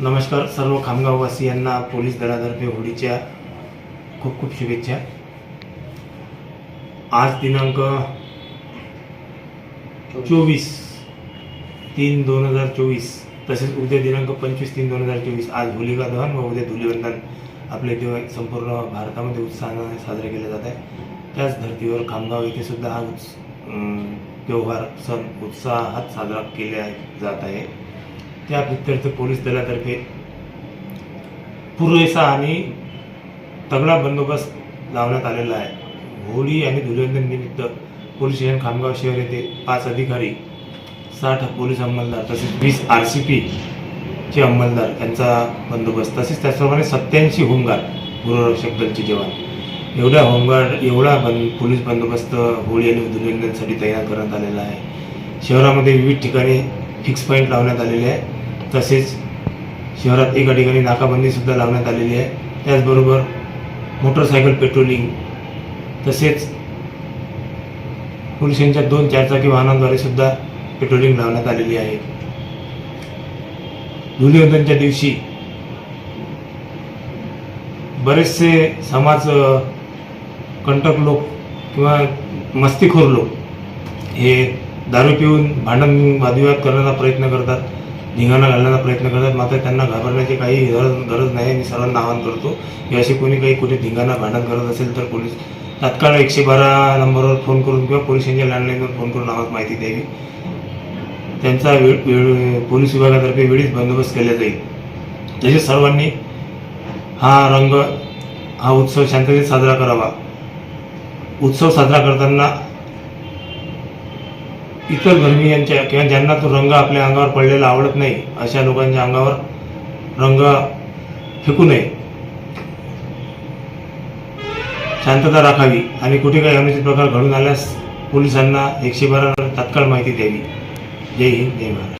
नमस्कार सर्व खामगाववासियांना पोलीस दलातर्फे होळीच्या खूप खूप शुभेच्छा. आज दिनांक चोवीस तीन दोन हजार चोवीस तसेच उद्या दिनांक पंचवीस तीन दोन हजार चोवीस आज होलिका दहन व उद्या धुलीवंदन आपल्या इथे संपूर्ण भारतामध्ये उत्साहाने साजरे केले जात आहे. त्याच धर्तीवर खामगाव येथे सुद्धा हा उत्स त्योहार सण उत्साहात साजरा केला जात आहे. त्या प्रित्यर्थ पोलीस दलातर्फे पुरेसा आणि तगडा बंदोबस्त लावण्यात आलेला आहे. होळी आणि धुलिवंदन निमित्त पोलीस स्टेशन खामगाव शहर येथे पाच अधिकारी साठ पोलीस अंमलदार तसेच वीस आर सी पीचे अंमलदार यांचा बंदोबस्त तसेच त्याचप्रमाणे सत्याऐंशी होमगार्ड गृहरक्षक दलचे जवान. एवढ्या होमगार्ड एवढा बंद पोलीस बंदोबस्त होळी आणि धुलिवंदनसाठी तयार करण्यात आलेला आहे. शहरामध्ये विविध ठिकाणी फिक्स पॉईंट लावण्यात आलेले आहे. तसेच शहरात एका ठिकाणी नाकाबंदी सुद्धा लावण्यात आलेली आहे. त्याचबरोबर मोटरसायकल पेट्रोलिंग तसेच पोलिसांच्या दोन चारचाकी वाहनांद्वारे सुद्धा पेट्रोलिंग लावण्यात आलेली आहे. धुलीवंदनच्या दिवशी बरेचसे समाज कंटक लोक किंवा मस्तीखोर लोक हे दारू पिऊन भांडण वादविवाद करण्याचा प्रयत्न करतात. धिंगाणा घालण्याचा प्रयत्न करतात. मात्र त्यांना घाबरण्याची काही गरज गरज नाही. मी सर्वांना आवाहन करतो की अशी कोणी काही कुठे धिंगाणा भांडण करत असेल तर पोलीस तात्काळ एकशे बारा नंबरवर फोन करून किंवा पोलिसांच्या लँडलाईनवर फोन करून आम्हाला माहिती द्यावी. त्यांचा वेळ वेळ पोलीस विभागातर्फे वेळीच बंदोबस्त केला जाईल. तसेच सर्वांनी हा रंग हा उत्सव शांततेत साजरा करावा. उत्सव साजरा करताना इतर धर्मीयांच्या किंवा ज्यांना तो रंग आपल्या अंगावर पडलेला आवडत नाही अशा लोकांच्या अंगावर रंग फेकू नये. शांतता राखावी आणि कुठे काही अनुचित प्रकार घडून आल्यास पोलिसांना एकशे बारा तात्काळ माहिती द्यावी. जय हिंद जय महाराष्ट्र